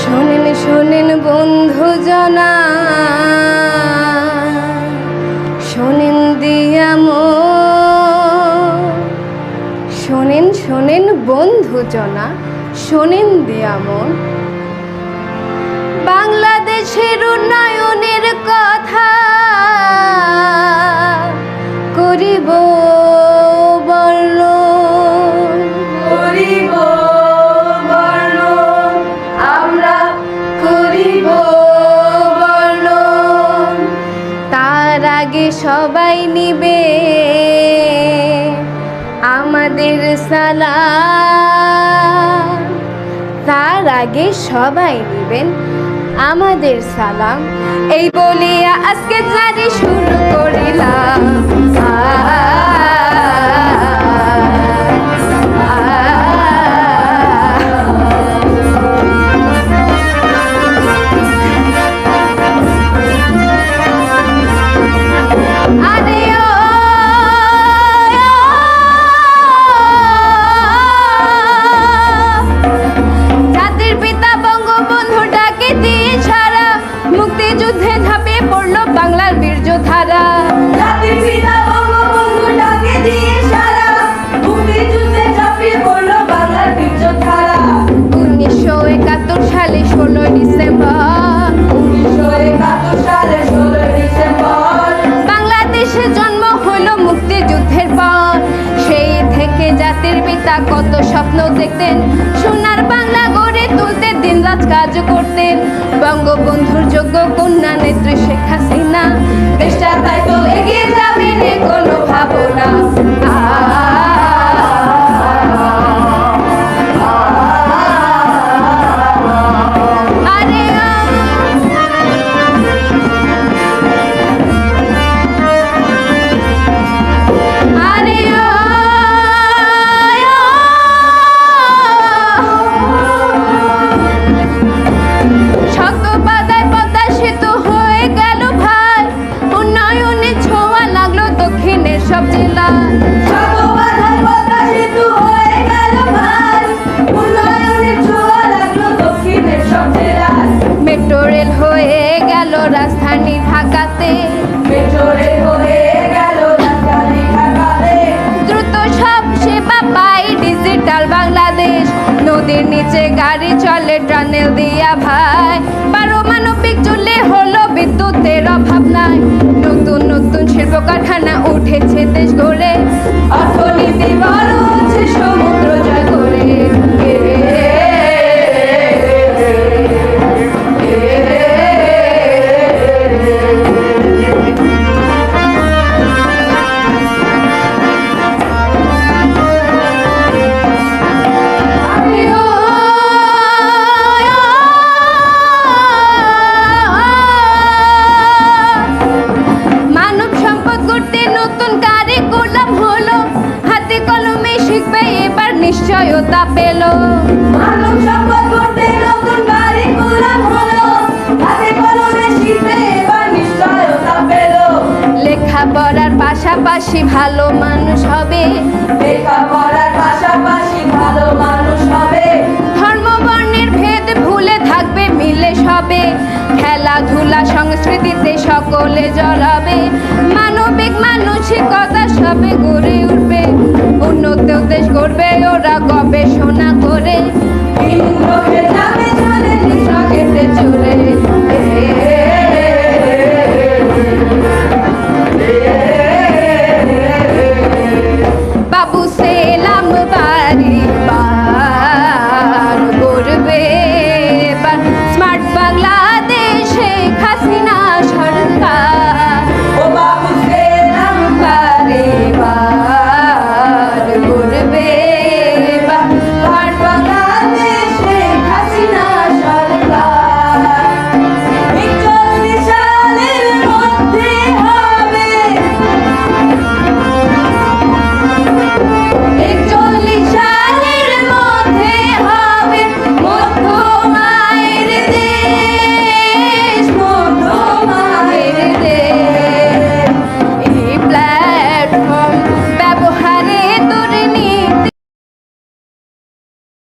শোনেন শোনেন বন্ধু জনা। শোনেন দিয়াম শোনেন শোনেন বন্ধু জনা। শোনেন দিয়ামন বাংলাদেশের উন্নয়নের সবাই নিবে। আমাদের সালাম। তার আগে সবাই নিবেন আমাদের সালাম। এই বলিয়া আজকে জারি শুরু করিলাম। দেখতেন সোনার বাংলা গড়ে তুলতে দিনরাত কাজ করতেন বঙ্গবন্ধুর যোগ্য কন্যা নেত্রী শেখ হাসিনা। দেশটা তাই তো এগিয়ে যাবে। চলে দিয়া ভাই। পারমাণবিক চুলে হলো বিদ্যুতের অভাব নাই। নতুন নতুন শিল্প কারখানা উঠেছে, দেশ গড়ে শিখবে এবার নিশ্চয়তা পেল। মানব সম্পদ করতে নতুন কারিকুলাম হলো। হাতে কলমে শিখবে এবার নিশ্চয়তা পেল। লেখাপড়ার পাশাপাশি ভালো মানুষ হবে। লেখাপড়ার পাশাপাশি ভালো মানুষ হবে। ধর্ম বর্ণের ভেদ ভুলে থাকবে মিলে সবে। খেলাধুলা সংস্কৃতিতে সকলে জড়াবে। মানবিক মানসিকতা সবে গড়ে উঠবে। উন্নত উদ্দেশ্য করবে ওরা গবেষণা করে। চলে